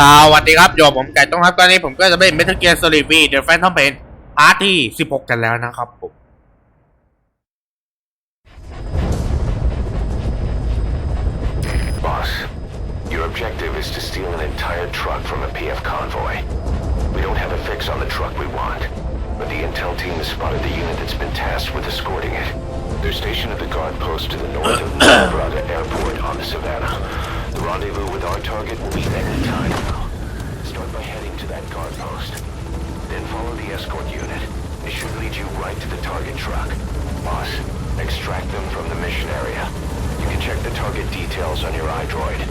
สวัสดีครับโยผมไก่ต้องครับตอนนี้ผมก็จะเป็นเมทัลเกียร์โซลิวีเดอะแฟนทอมเพนพาร์ทที่16 กันแล้วนะครับผมบอส your objective is to steal an entire truck from a PF convoy we don't have a fix on the truck we want but the intel team has spotted the unit that's been tasked with escorting it they're stationed at the guard post to the north of Nevada Airport on the Savannah The rendezvous with our target will be any time now. Start by heading to that guard post. Then follow the escort unit. It should lead you right to the target truck. Boss, extract them from the mission area. You can check the target details on your iDroid.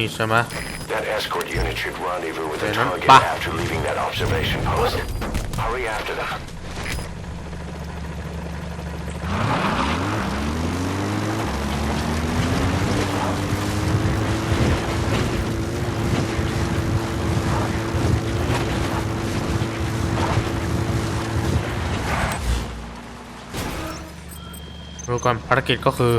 ี่ใช่ไหมเดนั้นปะดูก่อนภารกิจก็คือ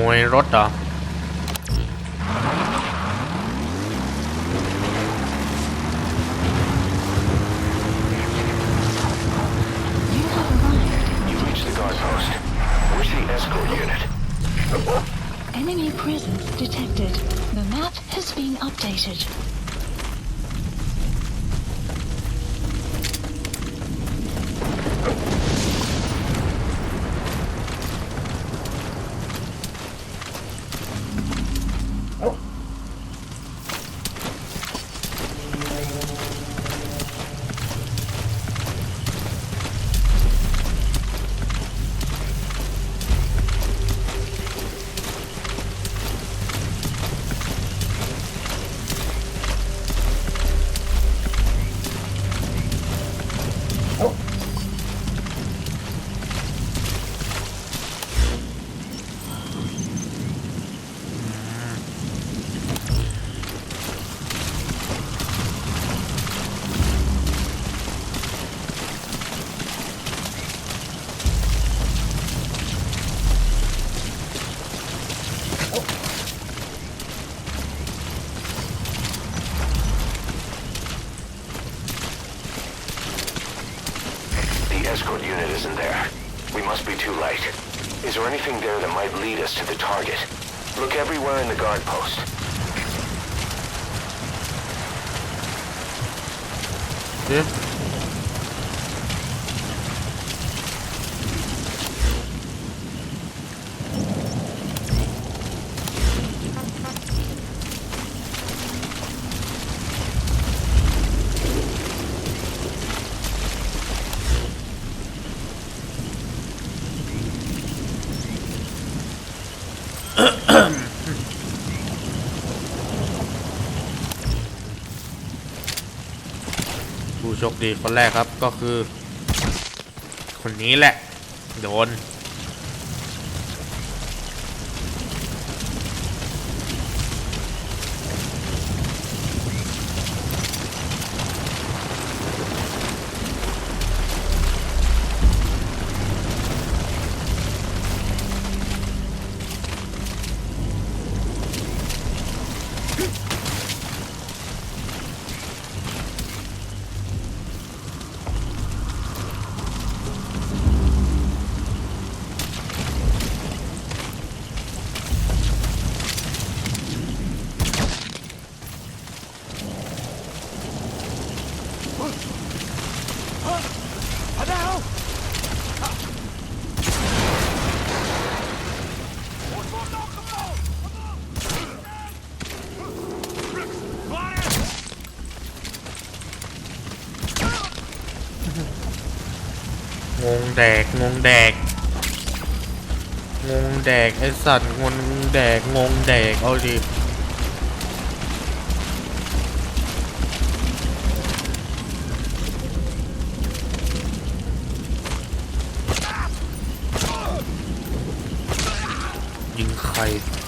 ขโมยรถเหรอ target. Look everywhere in the guard post. ดีคนแรกครับก็คือ คนนี้แหละ โดนแดกงงแดกงงแดกไอสัตว์งงแดกงงแดกเอาดิยิงใคร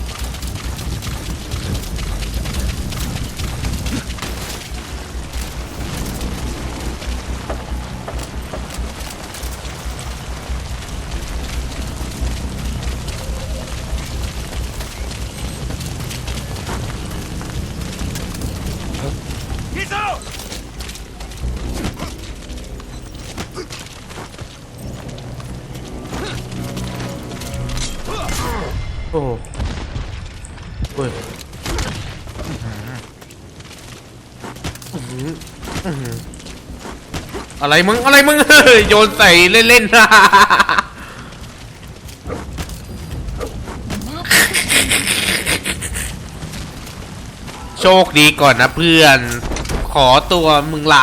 อะไรมึงอะไรมึงเฮ้ยโยนใส่เล่นๆนะโชคดีก่อนนะเพื่อนขอตัวมึงละ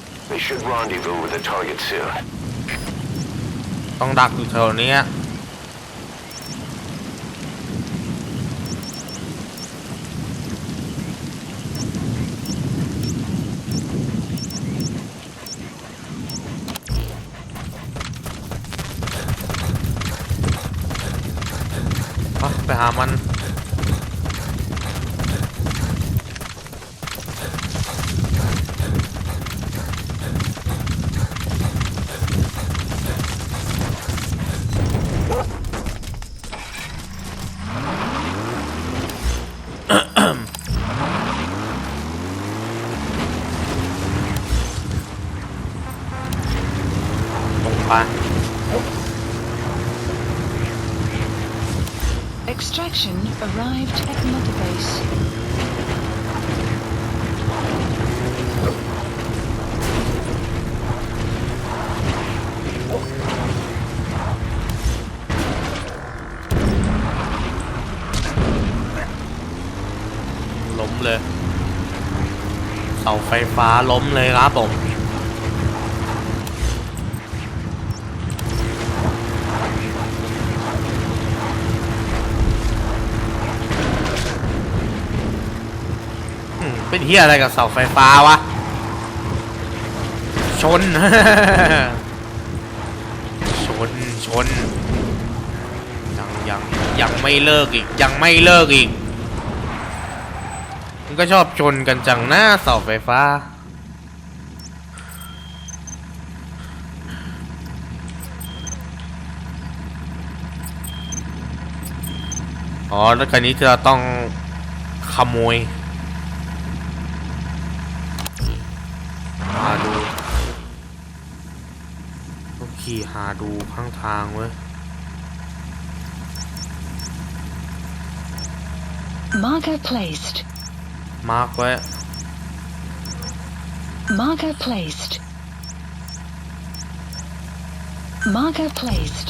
They should rendezvous with the target soon. ต้องดักอยู่แถวเนี้ยปะ Extraction arrived at mother base. ล้มเลยเสาไฟฟ้า ล้มเลยครับผมฮียอะไรกับเสาไฟฟ้าวะ ชน ชน ชนยังยังยังไม่เลิกอีกยังไม่เลิกอีกมันก็ชอบชนกันจังนะเสาไฟฟ้า อ๋อ แล้วคันนี้จะต้องขโมยขี่หาดู ข้างทางเว้ย Marker placed มาร์กไว้ Marker placed Marker placed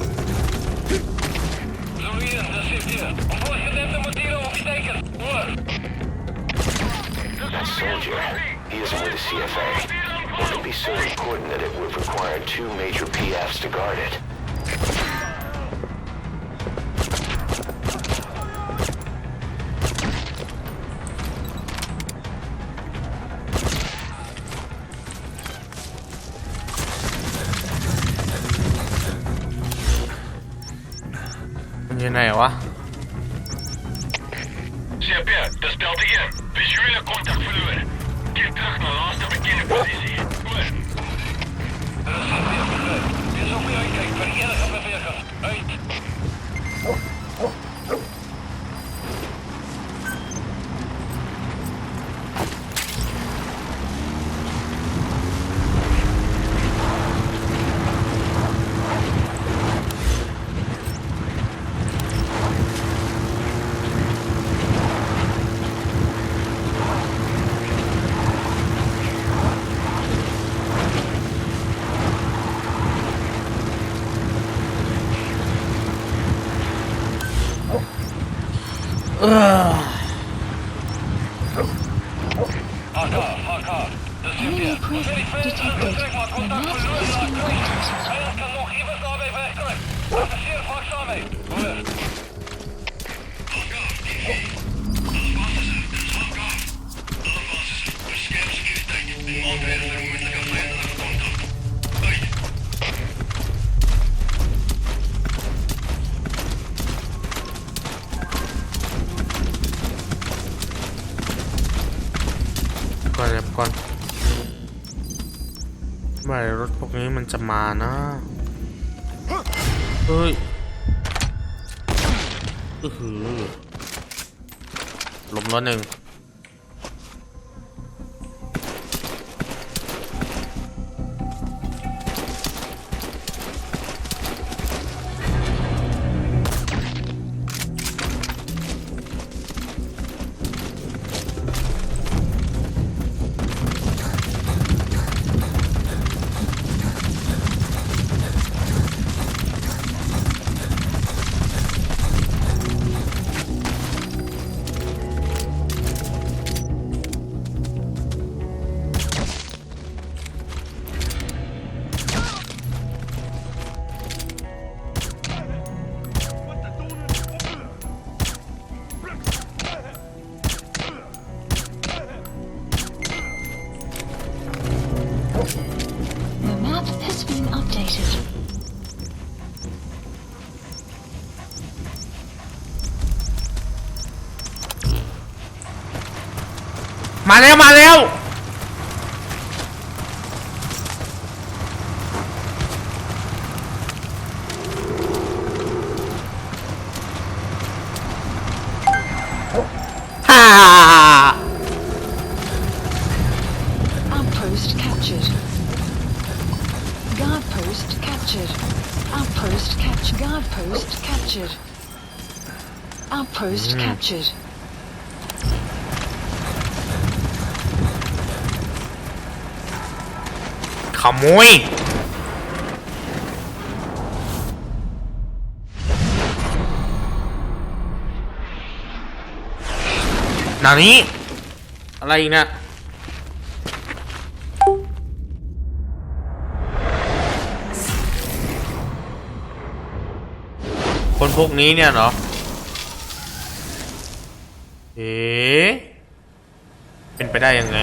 Julian, That soldier, he is with the CFA. It so important that it would require two major PFs to guard it. ก่อนเยก่อนวรถพวกนี้มันจะมานะเฮ้ยอือหือลมรถหนึ่งมาแล้วมาแล้วฮ่า Outpost captured. Guard post captured. Outpost captured. Guard post captured. Outpost hmm. captured. ขโมยนานี้อะไรีนะคนพวกนี้เนี่ยเนาะเอ๊เป็นไปได้ยังไง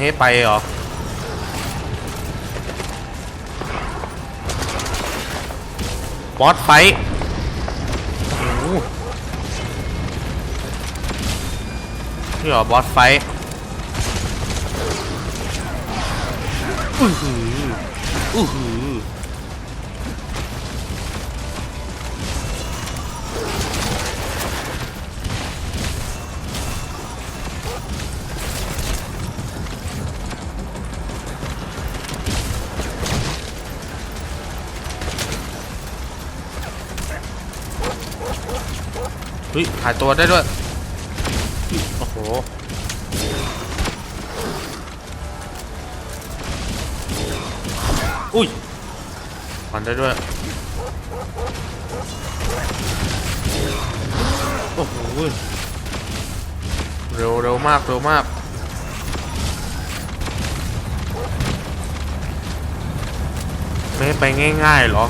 ให้ไปเหรอ บอสไฟโอนี่หรอบอสไฟอือหืออือหือเฮ้ย่ายตัวได้ด้วย โอ้โห อุ้ยมันได้ด้วย โอ้โห เร็วเร็วมากเร็วมาก ไม่ไปง่ายๆหรอ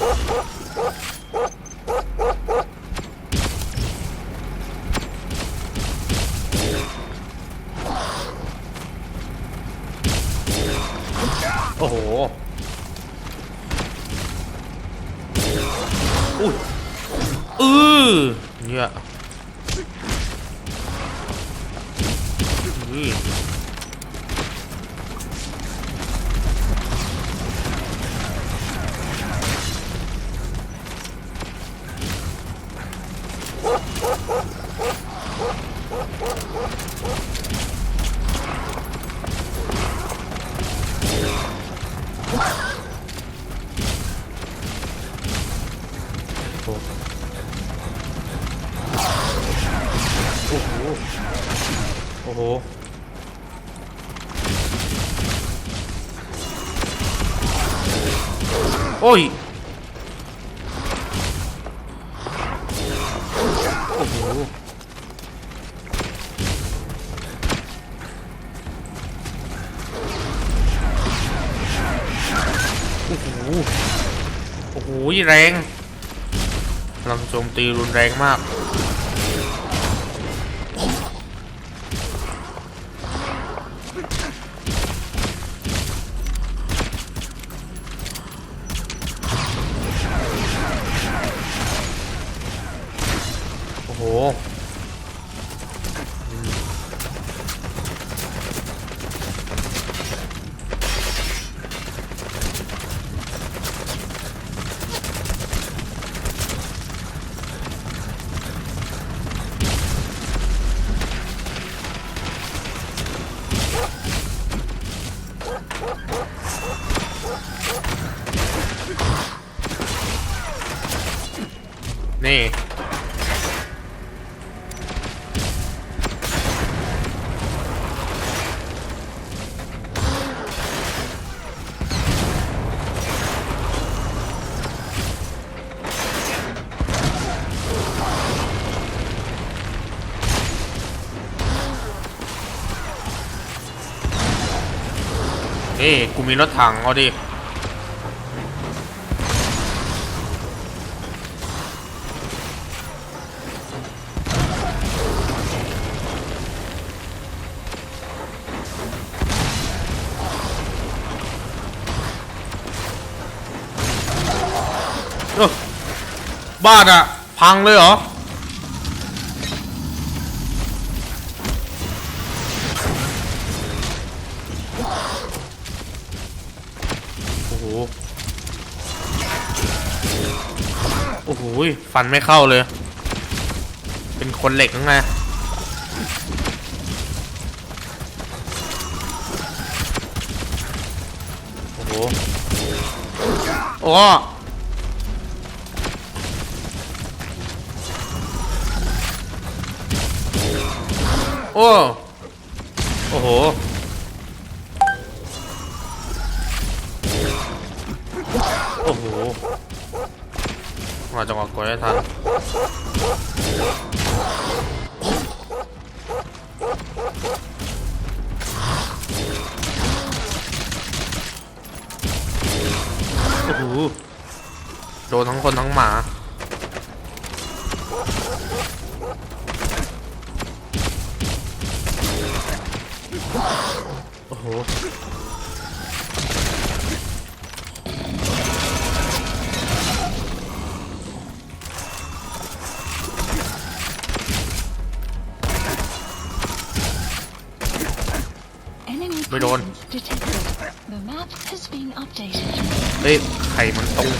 Ha ha! โอ้โหโอ้ยโอ้โห โอ้โหโอ้โหแรงกำลังโจมตีรุนแรงมากมีรถถังเอาดิบ้านอะพังเลยเหรอฟันไม่เข้าเลย เป็นคนเหล็กนั่งไง โอ้โห โอ้ โอ้ โอ้โหโอ้โหมาจังหวะกดได้ทันโอ้โหโดนทั้งคนทั้งหมา โอ้โหเฮ้ยไข่มันตรง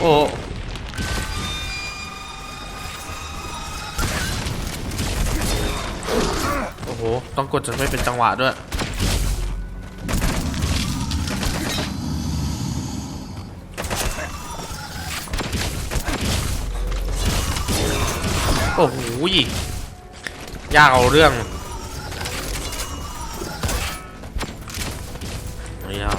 โอ้โห ต้องกดจนไม่เป็นจังหวะด้วยอุ้ยยากเอาเรื่อง นี่เอา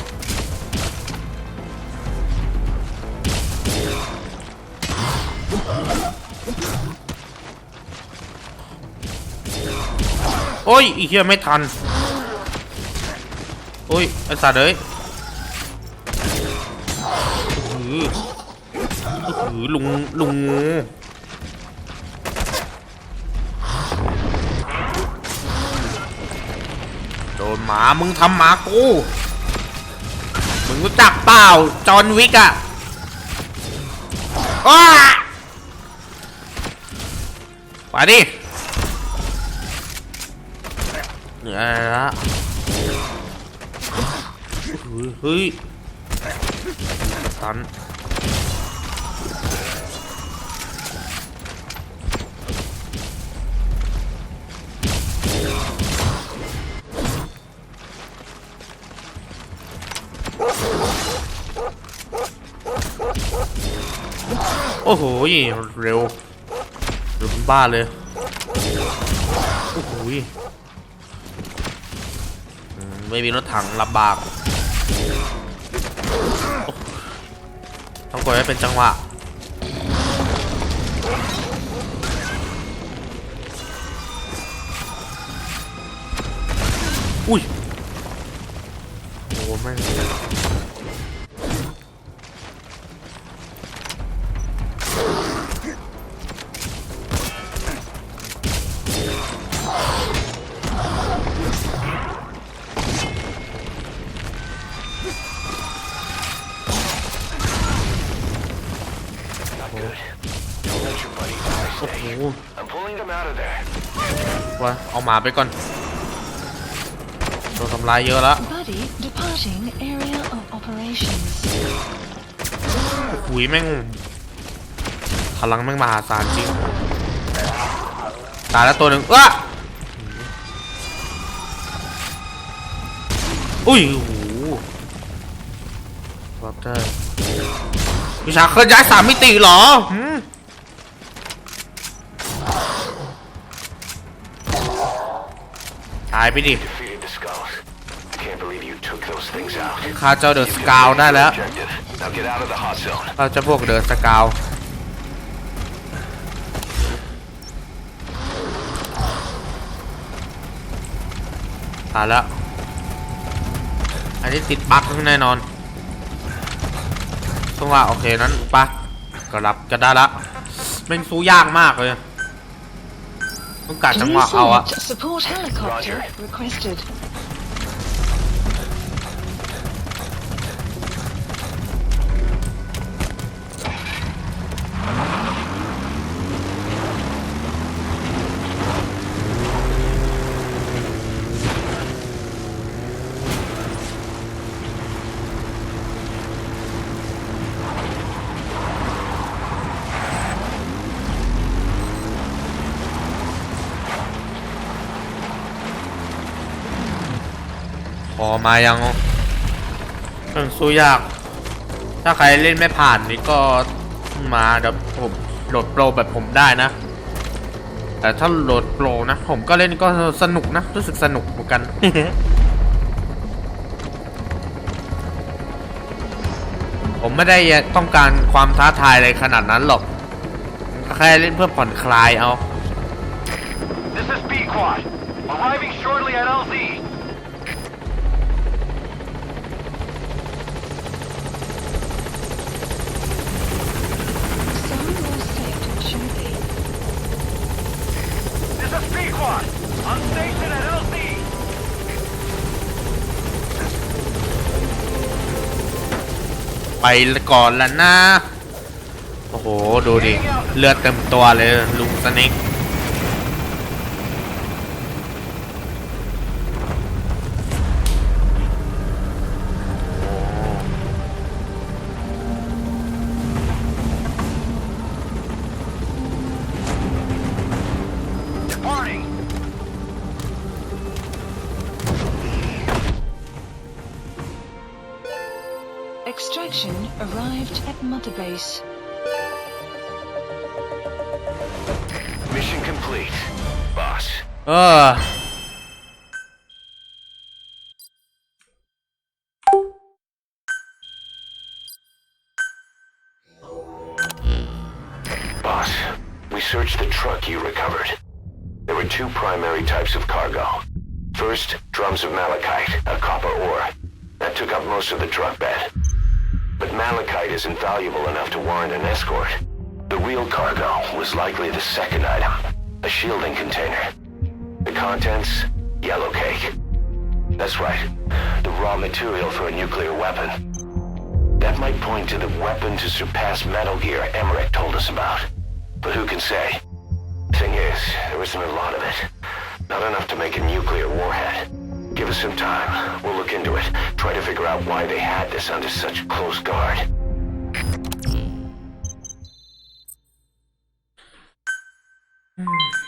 โอ้ย อีเหี้ยไม่ทันโอ้ยไอสัตว์เอ้ยหือหือลุง ลุงหมา มึงทำหมากู มึงรู้จักเปล่าจอนวิกอะอ้าไปดิเหนื่อยละเฮ้ยตันโอ้โหเร็วเร็วบ้าเลย โอ้โห ไม่มีรถถังลำบาก ต้องกดให้เป็นจังหวะโอ้โหว่าเอาหมาไปก่อนโดนทำลายเยอะแล้วหุยแม่งพลังแม่งมหาศาลจริงตายแล้วตัวหนึ่งอ้าอุ้ยโอ้โหบล็อกเตอร์วิชาเคลื่อนย้ายสามมิติเหรอหตายไปดิข้าเจ้าเดอะสกาวได้แล้ว ข้าจะพวกเดอะสกาวตายแล้ว อันนี้ติดบั๊กแน่นอนึ่งว่าโอเคนั้นปะก็รับก็ได้ละแม่งสู้ยากมากเลยต้องการจังหวะเอาอะมายังมันสู้ยาก ถ้าใครเล่นไม่ผ่านนี่ก็มาเดี๋ยวผมโหลดโปรแบบผมได้นะ แต่ถ้าโหลดโปรนะ ผมก็เล่นก็สนุกนะรู้สึกสนุกเหมือนกัน ผมไม่ได้ต้องการความท้าทายอะไรขนาดนั้นหรอก แค่เล่นเพื่อผ่อนคลายเอา This is B Quad arriving shortly at LZ ไปก่อนละนะ โอ้โห ดูดิ เลือดเต็มตัวเลยลุงสนิก place. Mission complete, boss. Ah. Boss, we searched the truck you recovered. There were two primary types of cargo. First, drums of malachite, a copper ore. That took up most of the truck bed but malachite isn't valuable enough to warrant an escort. The real cargo was likely the second item, a shielding container. The contents, yellow cake. That's right, the raw material for a nuclear weapon. That might point to the weapon to surpass Metal Gear Emmerich told us about. But who can say? Thing is, there isn't a lot of it. Not enough to make a nuclear warhead. Give us some time. We'll look into it. Try to figure out why they had this under such close guard. Hmm.